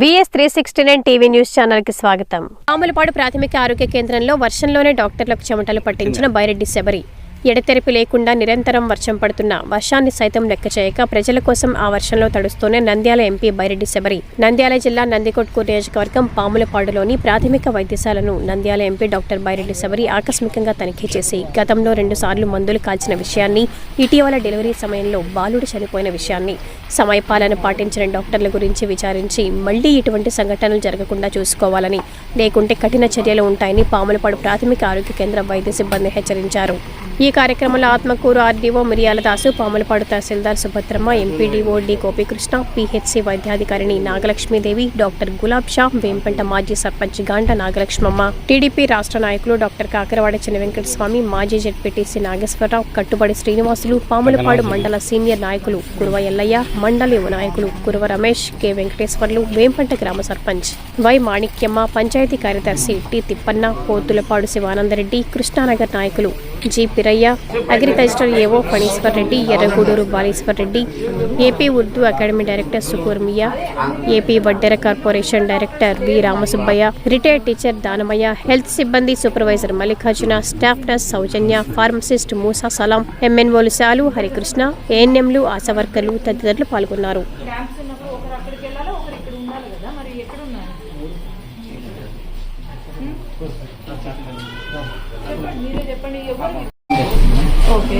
VS three sixty nine TV news ఛానల్కి స్వాగతం. పాములపాడు ప్రాథమిక ఆరోగ్య కేంద్రంలో వర్షంలోనే డాక్టర్లకు చెమటలు పట్టించిన బైరెడ్డి శబరి. ఎడతెరిపి లేకుండా నిరంతరం వర్షం పడుతున్న వర్షాన్ని సైతం లెక్క చేయక ప్రజల కోసం ఆ వర్షంలో తడుస్తూనే నంద్యాల ఎంపీ బైరెడ్డి శబరి నంద్యాల జిల్లా నందికొట్కూరు నియోజకవర్గం పాములపాడులోని ప్రాథమిక వైద్యశాలను నంద్యాల ఎంపీ డాక్టర్ బైరెడ్డి శబరి ఆకస్మికంగా తనిఖీ చేసి గతంలో రెండుసార్లు మందులు కాల్చిన విషయాన్ని ఇటీవల డెలివరీ సమయంలో బాలుడు చనిపోయిన విషయాన్ని సమయపాలన పాటించిన డాక్టర్ల గురించి విచారించి మళ్ళీ ఇటువంటి సంఘటనలు జరగకుండా చూసుకోవాలని లేకుంటే కఠిన చర్యలు ఉంటాయని పాములపాడు ప్రాథమిక ఆరోగ్య కేంద్ర వైద్య సిబ్బంది హెచ్చరించారు. ఈ కార్యక్రమంలో ఆత్మకూరు ఆర్డీఓ మిరియాల దాసు పాములపాడు తహసీల్దార్ Subhadramma MPDO D Gopikrishna PHC వైద్యాధికారిణి Nagalakshmidevi doctor Gulab Shah Vempenta మాజీ సర్పంచ్ గాండ నాగలక్ష్మమ్మ టీడీపీ రాష్ట్ర నాయకులు డాక్టర్ కాకరవాడ చిన్న వెంకటస్వామి మాజీ జెడ్పీటీసీ నాగేశ్వరరావు కట్టుబడి శ్రీనివాసులు పాములపాడు మండల సీనియర్ నాయకులు కురువ ఎల్లయ్య మండల యువ నాయకులు కురువ రమేష్ కె వెంకటేశ్వర్లు వేంపంట గ్రామ సర్పంచ్ వై మాణిక్యమ్మ పంచాయతీ కార్యదర్శి టి తిప్పన్న పోతులపాడు శివానందరెడ్డి కృష్ణానగర్ నాయకులు G Piraiah agricultural AO Phaneeswar Reddy Erraguduru Baleswar Reddy AP Urdu academy director Sukurmiya AP Vaddera corporation director V Ramasubbaiah retired teacher Danamaiah health సిబ్బంది supervisor Mallikarjuna staff nurse Soujanya pharmacist Moosa Salam ఎంఎన్ఓలు శాలు Harikrishna ఏఎన్ఎంలు ఆశా వర్కర్లు తదితరులు పాల్గొన్నారు Thank you. మరి చెప్పండి okay.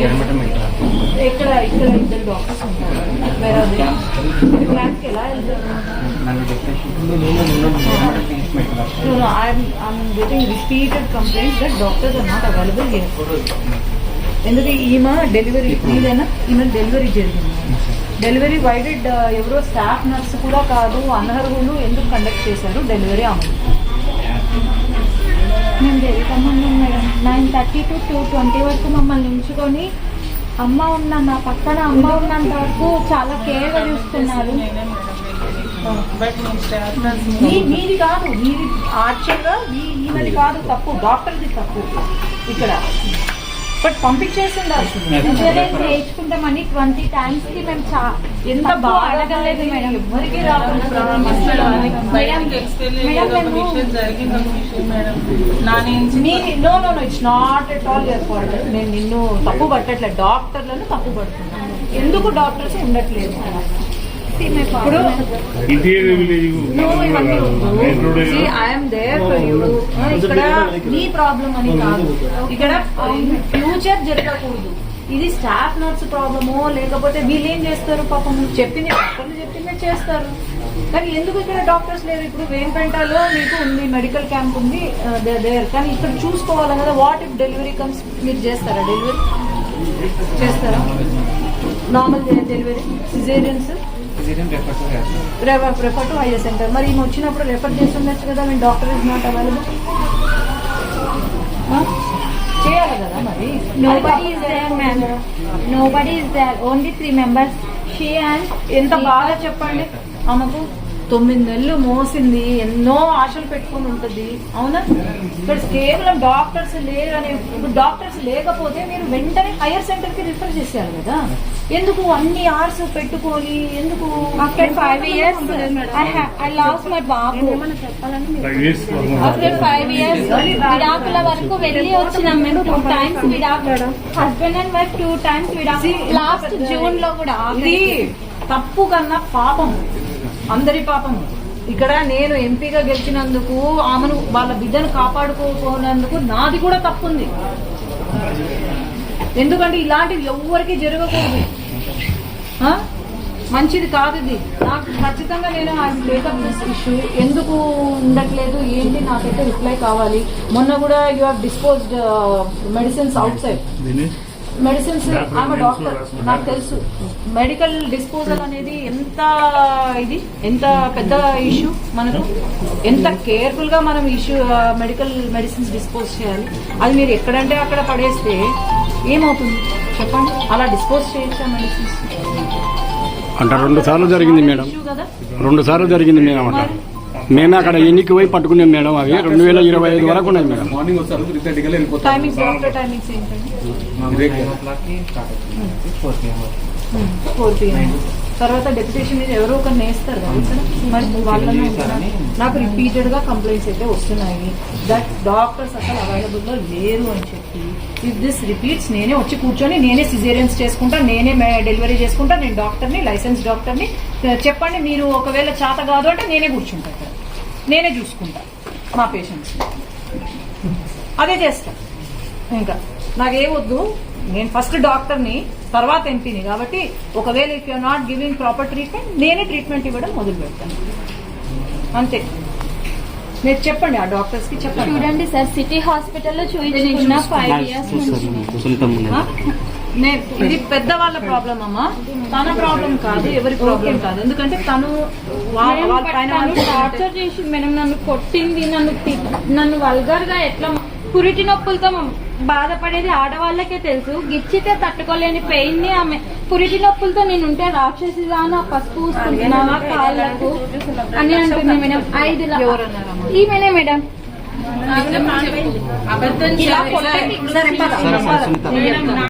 ఇక్కడ ఇక్కడ ఇద్దరు డాక్టర్స్ ఉంటారు. వేరే క్లాస్కి ఎలా వెళ్తారు No, no, I'm, I'm getting repeated complaints that doctors are not available here. ఎందుకు ఈమె డెలివరీ మీదైనా ఈమె డెలివరీ జరిగింది. డెలివరీ వైడెడ్ ఎవరో స్టాఫ్ నర్స్ కూడా కాదు అనర్హులు ఎందుకు కండక్ట్ చేశారు? డెలివరీ ఆమె మేము వెళ్తామన్నాం madam. Nine thirty to two twenty వరకు మమ్మల్ని ఉంచుకొని అమ్మ ఉన్న నా పక్కన అమ్మ ఉన్నంత వరకు చాలా కేర్గా చూస్తున్నారు. మీ మీది కాదు మీది యాక్చువల్గా ఈ ఈమెది కాదు తప్పు డాక్టర్ది తప్పు. ఇక్కడ బట్ పంపించేసి చేయించుకుంటామని ట్వంటీ టైమ్స్కి మేము ఎంత బాగా అడగలేదు మేడం. ఎవరికి no no no it's not at all your fault నేను నిన్ను తప్పు పట్టట్లేదు. డాక్టర్లను తప్పు పడుతున్నాను. ఎందుకు డాక్టర్స్ ఉండట్లేదు? ఇప్పుడు ఇంటీరియర్ విలేజ్ you. ఆ, ఇక్కడ నీ ప్రాబ్లం అని కాదు. ఇక్కడ ఫ్యూచర్ జరగకూడదు. ఇది స్టాఫ్ నర్స్ ప్రాబ్లమో లేకపోతే వీళ్ళు ఏం చేస్తారు? పాపం చెప్పింది డాక్టర్లు చెప్పిందే చేస్తారు. కానీ ఎందుకు ఇక్కడ డాక్టర్స్ లేరు? ఇప్పుడు వేంపేంటలో మీకు ఉంది మెడికల్ క్యాంప్ ఉంది దేర్ కానీ ఇక్కడ చూసుకోవాలి కదా వాట్ ఇఫ్ డెలివరీ కమ్స్ మీరు చేస్తారా డెలివరీ చేస్తారా? Normal delivery caesareans refer to higher centre మరి ఈమె వచ్చినప్పుడు రెఫర్ చేసి ఉండొచ్చు కదా? మీ డాక్టర్ ఇస్ నాట్ అవైలబుల్ చేయాలి కదా మరి? Nobody is there ma'am nobody is there only three members she and ఎంత బాగా చెప్పండి. ఆమెకు తొమ్మిది నెలలు మోసింది ఎన్నో ఆశలు పెట్టుకుని ఉంటుంది. అవునా? ఇక్కడ కేవలం డాక్టర్స్ లేరు అనే ఇప్పుడు డాక్టర్స్ లేకపోతే మీరు వెంటనే హైయర్ సెంటర్కి రిఫర్ చేశారు కదా. ఎందుకు అన్ని ఆర్స్ పెట్టుకొని ఎందుకు after five years I lost my Babu. After five years విడాకుల వరకు వెళ్ళి వచ్చినాం మేము టూ టైమ్స్ విడాకులు husband and wife two times విడాకులు లాస్ట్ జూన్లో కూడా తప్పు కన్నా పాపం. అందరి పాపం ఇక్కడ నేను ఎంపీగా గెలిచినందుకు ఆమెను వాళ్ళ బిడ్డను కాపాడుకోనందుకు నాది కూడా తప్పుంది. ఎందుకంటే ఇలాంటివి ఎవ్వరికి జరగకూడదు. మంచిది కాదు ఇది. నాకు ఖచ్చితంగా నేను ఐ బ్రేకప్ దిస్ ఇష్యూ ఎందుకు ఉండట్లేదు ఏంటి నాకైతే రిప్లై కావాలి. మొన్న కూడా you have disposed medicines outside medicines ఆమె డాక్టర్ నాకు తెలుసు. మెడికల్ డిస్పోజల్ అనేది ఎంత ఇది ఎంత పెద్ద ఇష్యూ మనకు? ఎంత కేర్ఫుల్గా మనం ఇష్యూ మెడికల్ మెడిసిన్స్ డిస్పోజ్ చేయాలి? అది మీరు ఎక్కడంటే అక్కడ పడేస్తే ఏమవుతుంది? చెప్పండి. అలా డిస్పోజ్ చేయొచ్చా మెడిసిన్స్ అంటే రెండు సార్లు జరిగింది మేడం. రెండు సార్లు జరిగింది మేడం అక్కడ మేము అక్కడ ఎన్నికి పోయి పట్టుకున్నాం మేడం అవి. రెండు వేల ఇరవై ఐదు వరకు ఉన్నాయి మేడం. మార్నింగ్ వస్తారు త్రీ థర్టీకి తర్వాత డెప్యుటేషన్ ఎవరో ఒకరు నేస్తారు కదా ఇక్కడ మరి వాళ్ళని? నాకు రిపీటెడ్గా కంప్లైంట్స్ అయితే వస్తున్నాయి. దట్ డాక్టర్స్ అసలు అవైలబుల్లో లేరు అని చెప్పి. ఇఫ్ దిస్ రిపీట్స్ నేనే వచ్చి కూర్చొని నేనే సిజేరియన్స్ చేసుకుంటా నేనే డెలివరీ చేసుకుంటా నేను డాక్టర్ని లైసెన్స్ డాక్టర్ని చెప్పండి మీరు ఒకవేళ చేత కాదు అంటే నేనే కూర్చుంటా ఇక్కడ. నేనే చూసుకుంటా మా పేషెంట్స్ అదే చేస్తా. ఇంకా నాకేమొద్దు నేను ఫస్ట్ డాక్టర్ని తర్వాత ఎంపీని కాబట్టి ఒకవేళ if you not giving proper treatment నేనే ట్రీట్మెంట్ ఇవ్వడం మొదలు పెడతాను అంతే. మీరు చెప్పండి ఆ డాక్టర్స్కి చెప్పండి. చూడండి సార్ సిటీ హాస్పిటల్లో చూపించుకున్న ఫైవ్ ఇయర్స్ నుంచి. ఇది పెద్దవాళ్ళ ప్రాబ్లం అమ్మా. తన ప్రాబ్లం కాదు ఎవరి ప్రాబ్లం కాదు. ఎందుకంటే తను వాళ్ళ వాళ్ళు టార్చర్ చేసి మేడం నన్ను కొట్టింది నన్ను నన్ను వల్గర్గా ఎట్లా పురిటి నొప్పులతో బాధపడేది ఆడవాళ్ళకే తెలుసు. గిచ్చితే తట్టుకోలేని పెయిన్ని ఆమె పురిటి నొప్పులతో నేను ఉంటే రాక్షసిగా నా పసుపు కాళ్ళకు అని అంటుంది మేడం. ఐదు? ఈమెనే మేడం. ఇలా